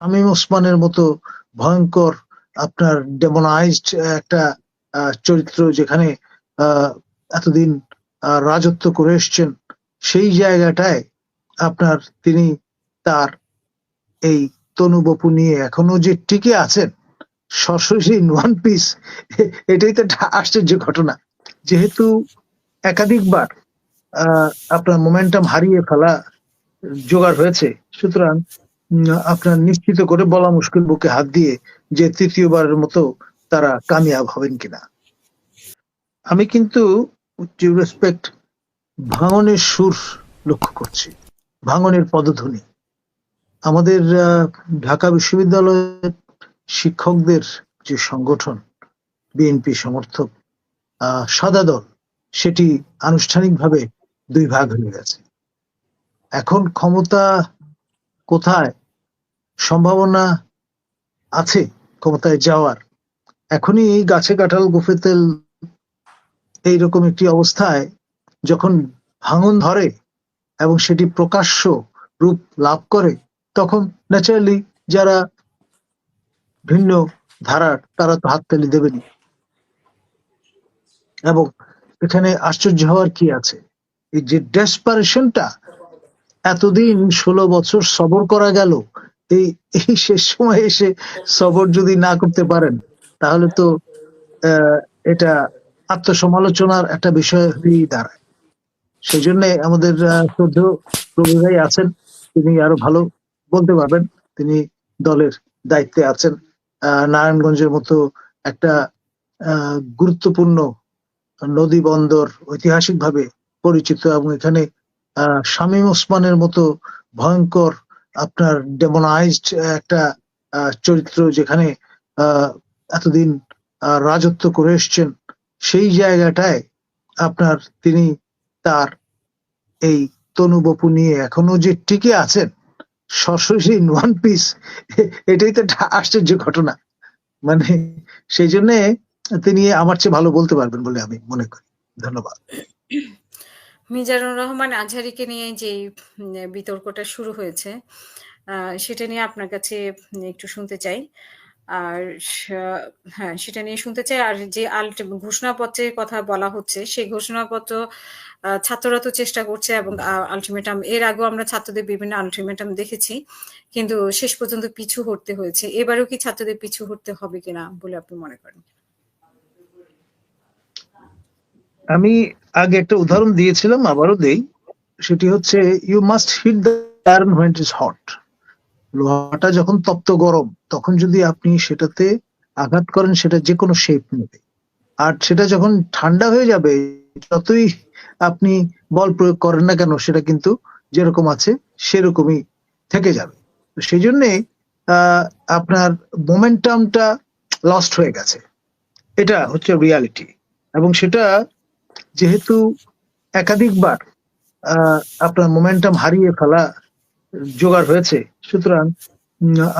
শামীম ওসমানের মতো ভয়ঙ্কর, আপনার ডেমোনাইজড একটা চরিত্র যেখানে এতদিন রাজত্ব করে এসছেন, সেই জায়গাটায় আপনার তিনি তার এই তনুবপু নিয়ে এখনও যে টিকে আছেন ইন ওয়ান পিস এটাই তো একটা আশ্চর্য ঘটনা। যেহেতু একাধিকবার আপনার মোমেন্টাম হারিয়ে ফেলা জোগাড় হয়েছে, সুতরাং আপনার নিশ্চিত করে বলা মুশকিল বুকে হাত দিয়ে যে তৃতীয়বারের মতো তারা কামিয়াব হবেন কিনা। আমি কিন্তু রেসপেক্ট ভাঙনের সুর লক্ষ্য করছি, ভাঙনের পদধ্বনি। আমাদের ঢাকা বিশ্ববিদ্যালয়ের শিক্ষকদের যে সংগঠন বিএনপি সমর্থক সাদা দল, সেটি আনুষ্ঠানিকভাবে দুই ভাগ হয়ে গেছে। এখন ক্ষমতা কোথায় সম্ভাবনা আছে ক্ষমতায় যাওয়ার। এখনই এই গাছে কাঁঠাল, গোফে তেল এইরকম একটি অবস্থায় যখন ভাঙন ধরে এবং সেটি প্রকাশ্য রূপ লাভ করে, তখন ন্যাচারালি যারা ভিন্ন ধারার, তারা তো হাত হাততালি দেবেনি এবং এখানে আশ্চর্য হওয়ার কি আছে? এই যে ডেসপারেশনটা এতদিন ষোলো বছর সবর করা গেল এই এই শেষ সময় এসে সবর যদি না করতে পারেন তাহলে তো এটা আত্মসমালোচনার একটা বিষয় হয়েই দাঁড়ায়। সেই জন্য আমাদের আহ, শ্রদ্ধেয় রবি ভাই আছেন তিনি আরও ভালো বলতে পারবেন। তিনি দলের দায়িত্বে আছেন। নারায়ণগঞ্জের মতো একটা গুরুত্বপূর্ণ নদী বন্দর ঐতিহাসিকভাবে পরিচিত এবং এখানে আহ, শামীম ওসমানের মতো ভয়ঙ্কর আপনার ডেমোনাইজড একটা চরিত্র যেখানে এতদিন রাজত্ব করে এসছেন, সেই জায়গাটায় আপনার তিনি তার এই তনুবপু নিয়ে এখনও যে টিকে আছেন ইন ওয়ান পিস এটাই তো একটা আশ্চর্য ঘটনা। মানে সেই জন্য তিনি আমার চেয়ে ভালো বলতে পারবেন বলে আমি মনে করি। ধন্যবাদ। মিজানুর রহমান আজহারিকে নিয়ে যে বিতর্কটা শুরু হয়েছে সেটা নিয়ে আপনার কাছে একটু শুনতে চাই। আর হ্যাঁ সেটা নিয়ে শুনতে চাই। আর যে আল্ট, ঘোষণাপত্রের কথা বলা হচ্ছে, সেই ঘোষণাপত্র ছাত্ররা তো চেষ্টা করছে এবং আলটিমেটাম, এর আগেও আমরা ছাত্রদের বিভিন্ন আলটিমেটাম দেখেছি, কিন্তু শেষ পর্যন্ত পিছু হটতে হয়েছে। এবারেও কি ছাত্রদের পিছু হটতে হবে কিনা বলে আপনি মনে করেন? আমি আগে একটা উদাহরণ দিয়েছিলাম, আবারও দেই। সেটি হচ্ছে you must hit the iron when is hot লোহাটা যখন তপ্ত গরম, তখন যদি আপনি সেটাতে আঘাত করেন, সেটা যে কোনো শেপ নেবে। আর সেটা যখন ঠান্ডা হয়ে যাবে, যতই আপনি বল প্রয়োগ করেন না কেন, সেটা কিন্তু যেরকম আছে, সেরকমই থেকে যাবে। সেই জন্যে আপনার মোমেন্টামটা লস্ট হয়ে গেছে। এটা হচ্ছে রিয়ালিটি এবং সেটা যেহেতু একাধিকবার আপনার মোমেন্টাম হারিয়ে ফেলা জোগাড় হয়েছে, সুতরাং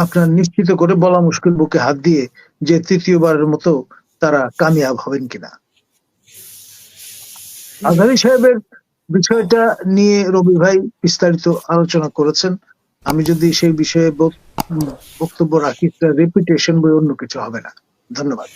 আপনার নিশ্চিত করে বলা মুশকিল বুকে হাত দিয়ে যে তৃতীয়বারের মতো তারা কামিয়াব হবেন কিনা। আজহারি সাহেবের বিষয়টা নিয়ে রবি ভাই বিস্তারিত আলোচনা করেছেন। আমি যদি সেই বিষয়ে বক্তব্য রাখি রেপুটেশন বই অন্য কিছু হবে না। ধন্যবাদ।